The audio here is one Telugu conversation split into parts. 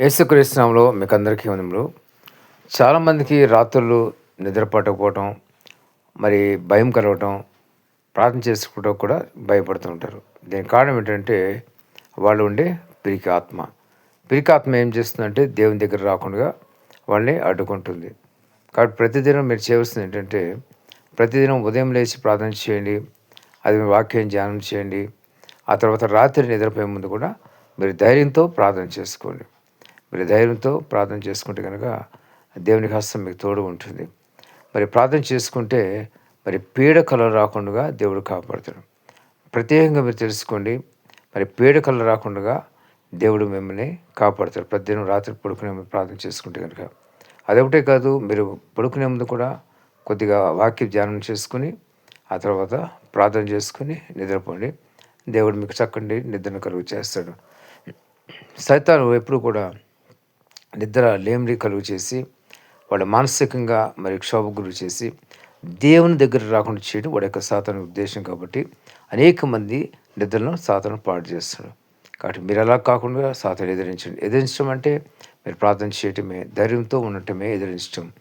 యేసుక్రీస్తునామంలో మీకు అందరికీ వందములు చాలామందికి రాత్రులు నిద్ర పట్టకపోవటం మరి భయం కలగటం ప్రార్థన చేసుకోవటం కూడా భయపడుతూ ఉంటారు దీనికి కారణం ఏంటంటే వాళ్ళు ఉండే పిరికి ఆత్మ పిరికి ఆత్మ ఏం చేస్తుందంటే దేవుని దగ్గర రాకుండా వాళ్ళని అడ్డుకుంటుంది. కాబట్టి ప్రతిదినం మీరు చేయవలసింది ఏంటంటే ప్రతిదినం ఉదయం లేచి ప్రార్థన చేయండి అది మీ వాక్యం ధ్యానం చేయండి ఆ తర్వాత రాత్రి నిద్రపోయే ముందు కూడా మీరు ధైర్యంతో ప్రార్థన చేసుకోండి. మీరు ధైర్యంతో ప్రార్థన చేసుకుంటే కనుక దేవుని హస్తం మీకు తోడు ఉంటుంది. మరి ప్రార్థన చేసుకుంటే మరి పీడ రాకుండా దేవుడు కాపాడుతాడు. ప్రత్యేకంగా మీరు తెలుసుకోండి మరి పీడకలు రాకుండా దేవుడు మిమ్మల్ని కాపాడుతాడు. ప్రతిదినం రాత్రి పడుకునే ముందు ప్రార్థన చేసుకుంటే కనుక. అదొకటే కాదు మీరు పడుకునే ముందు కూడా కొద్దిగా వాక్య ధ్యానం చేసుకుని ఆ తర్వాత ప్రార్థన చేసుకుని నిద్రపోండి. దేవుడు మీకు చక్కటి నిద్రను కలుగు చేస్తాడు సైతాను ఎప్పుడు కూడా నిద్ర లేమిడి కలుగు చేసి వాడు మానసికంగా మరి క్షోభ గురి చేసి దేవుని దగ్గర రాకుండా చేయడం వాడి యొక్క సాతన ఉద్దేశం కాబట్టి అనేక మంది నిద్రలను సాతను పాడు చేస్తాడు. కాబట్టి మీరు అలా కాకుండా సాతను ఎదిరించండి. ఎదిరించడం అంటే మీరు ప్రార్థన చేయటమే ధైర్యంతో ఉండటమే ఎదిరించడం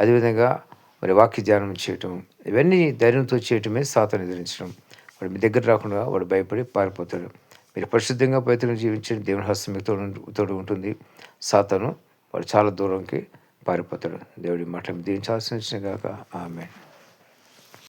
అదేవిధంగా మరి వాక్య ధ్యానం చేయటం ఇవన్నీ ధైర్యంతో చేయటమే సాతను ఎదిరించడం. వాడు మీ దగ్గర రాకుండా వాడు భయపడి పారిపోతాడు. మీరు పరిశుద్ధంగా పవిత్రంగా జీవించండి. దేవుని హస్తం మీకు తోడు తోడు ఉంటుంది. సాతను వాడు చాలా దూరంకి పారిపోతాడు. దేవుడి మఠం దీవించాల్సిన గాక. ఆమె